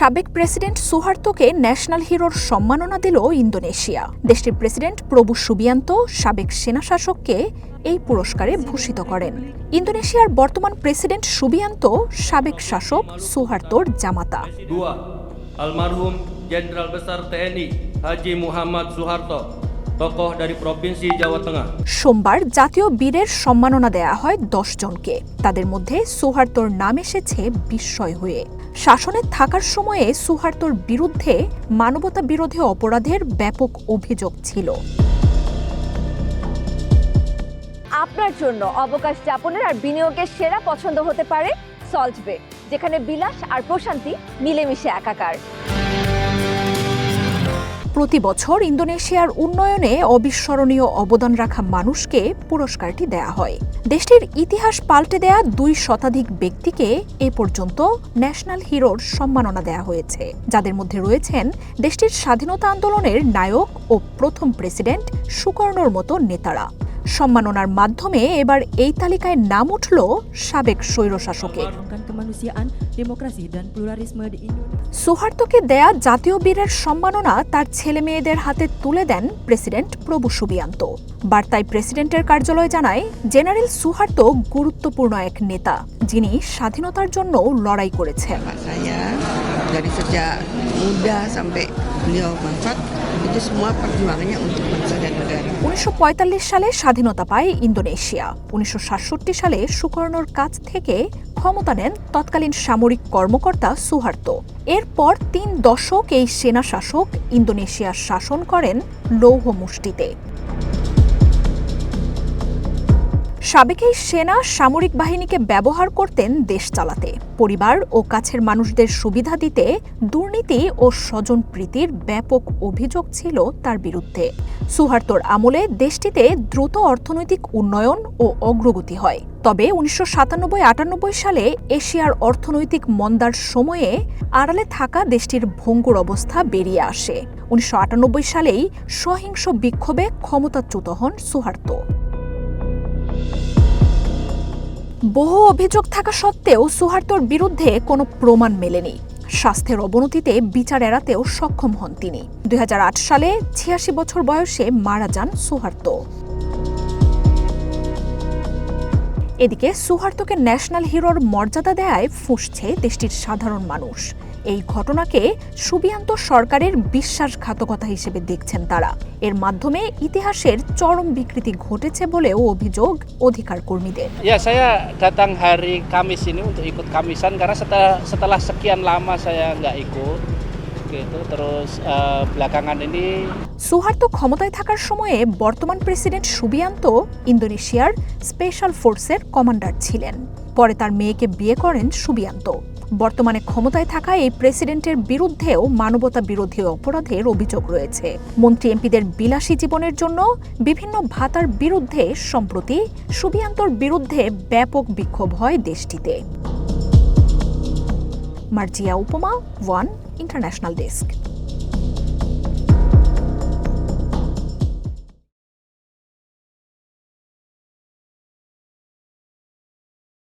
সাবেক president সুহার্তোকে national হিরোর সম্মাননা দিল ইন্দোনেশিয়া। দেশটির প্রেসিডেন্ট প্রভু সুবিয়ান্ত সাবেক সেনাশাসককে এই পুরস্কারে ভূষিত করেন। ইন্দোনেশিয়ার বর্তমান প্রেসিডেন্ট সুবিয়ান্ত সাবেক শাসক সুহার্তোর জামাতা। TNI Haji Muhammad Soeharto, tokoh dari Provinsi Jawa Tengah. সোমবার জাতীয় বীরের সম্মাননা দেয়া হয় দশ জনকে। তাদের মধ্যে সুহার্তোর নাম এসেছে বিস্ময় হয়ে। শাসনে থাকার সময়ে সুহার্তোর বিরুদ্ধে মানবতা বিরোধী অপরাধের ব্যাপক অভিযোগ ছিল। আপনার জন্য অবকাশ যাপনের আর বিনিয়োগের সেরা পছন্দ হতে পারে সল্ট বে যেখানে বিলাস আর প্রশান্তি মিলেমিশে একাকার। প্রতি বছর ইন্দোনেশিয়ার উন্নয়নে অবিস্মরণীয় অবদান রাখা মানুষকে পুরস্কারটি দেয়া হয়। দেশটির ইতিহাস পাল্টে দেয়া দুই শতাধিক ব্যক্তিকে এ পর্যন্ত ন্যাশনাল হিরোর সম্মাননা দেয়া হয়েছে। যাদের মধ্যে রয়েছেন দেশটির স্বাধীনতা আন্দোলনের নায়ক ও প্রথম প্রেসিডেন্ট সুকর্ণর মতো নেতারা। সম্মাননার মাধ্যমে এবার এই তালিকায় নাম উঠল সাবেক স্বৈরশাসকের. সুহার্তোকে দেয়া জাতীয় বীরের সম্মাননা তার ছেলে মেয়েদের হাতে তুলে দেন প্রেসিডেন্ট প্রভু সুবিয়ান্ত বার্তায় প্রেসিডেন্টের কার্যালয় জানায়, জেনারেল সুহার্তো গুরুত্বপূর্ণ এক নেতা, যিনি স্বাধীনতার জন্য লড়াই করেছেন dari sejak muda sampai beliau wafat, itu semua perjuangannya untuk bangsa dan negara. উনিশশো পঁয়তাল্লিশ সালে স্বাধীনতা পায় ইন্দোনেশিয়া। উনিশশো সাতষট্টি সালে সুকর্ণর কাছ থেকে ক্ষমতা নেন তৎকালীন সামরিক কর্মকর্তা সুহার্তো। এরপর তিন দশক এই সেনা শাসক ইন্দোনেশিয়ার শাসন করেন লৌহ মুষ্টিতে। সাবেক এই সেনা সামরিক বাহিনীকে ব্যবহার করতেন দেশ চালাতে। পরিবার ও কাছের মানুষদের সুবিধা দিতে দুর্নীতি ও স্বজনপ্রীতির ব্যাপক অভিযোগ ছিল তার বিরুদ্ধে। সুহার্তোর আমলে দেশটিতে দ্রুত অর্থনৈতিক উন্নয়ন ও অগ্রগতি হয়। তবে উনিশশো সাতানব্বই আটানব্বই সালে এশিয়ার অর্থনৈতিক মন্দার সময়ে আড়ালে থাকা দেশটির ভঙ্গুর অবস্থা বেরিয়ে আসে। উনিশশো আটানব্বই সালেই সহিংস বিক্ষোভে ক্ষমতাচ্যুত হন সুহার্তো। বহু অভিযোগ থাকা সত্ত্বেও সুহার্তোর বিরুদ্ধে কোনো প্রমাণ মেলেনি। স্বাস্থ্যের অবনতিতে বিচার এড়াতেও সক্ষম হন তিনি। দুই হাজার আট সালে ছিয়াশি বছর বয়সে মারা যান সুহার্তো এদিকে সুহার্তকে ন্যাশনাল হিরোর মর্যাদা দেয়ায় ফুঁসছে দেশটির সাধারণ মানুষ। এই ঘটনাকে সুবিয়ান্ত সরকারের বিশ্বাসঘাতকতা হিসেবে দেখছেন তারা। এর মাধ্যমে ইতিহাসের চরম বিকৃতি ঘটেছে বলেও অভিযোগ অধিকার কর্মীদের Ya, saya datang hari Kamis ini untuk ikut Kamisan karena setelah setelah sekian lama saya nggak ikut gitu. Terus eh, belakangan ini সুহার্তো ক্ষমতায় থাকার সময়ে বর্তমান প্রেসিডেন্ট সুবিয়ান্ত ইন্দোনেশিয়ার স্পেশাল ফোর্সের কমান্ডার ছিলেন। পরে তার মেয়েকে বিয়ে করেন সুবিয়ান্ত। বর্তমানে ক্ষমতায় থাকা এই প্রেসিডেন্টের বিরুদ্ধেও মানবতা বিরোধী অপরাধের অভিযোগ রয়েছে। মন্ত্রী এমপিদের বিলাসী জীবনের জন্য বিভিন্ন ভাতার বিরুদ্ধে সম্প্রতি সুবিয়ান্তর বিরুদ্ধে ব্যাপক বিক্ষোভ হয় দেশটিতে। মার্জিয়া উপমা, ওয়ান ইন্টারন্যাশনাল ডেস্ক।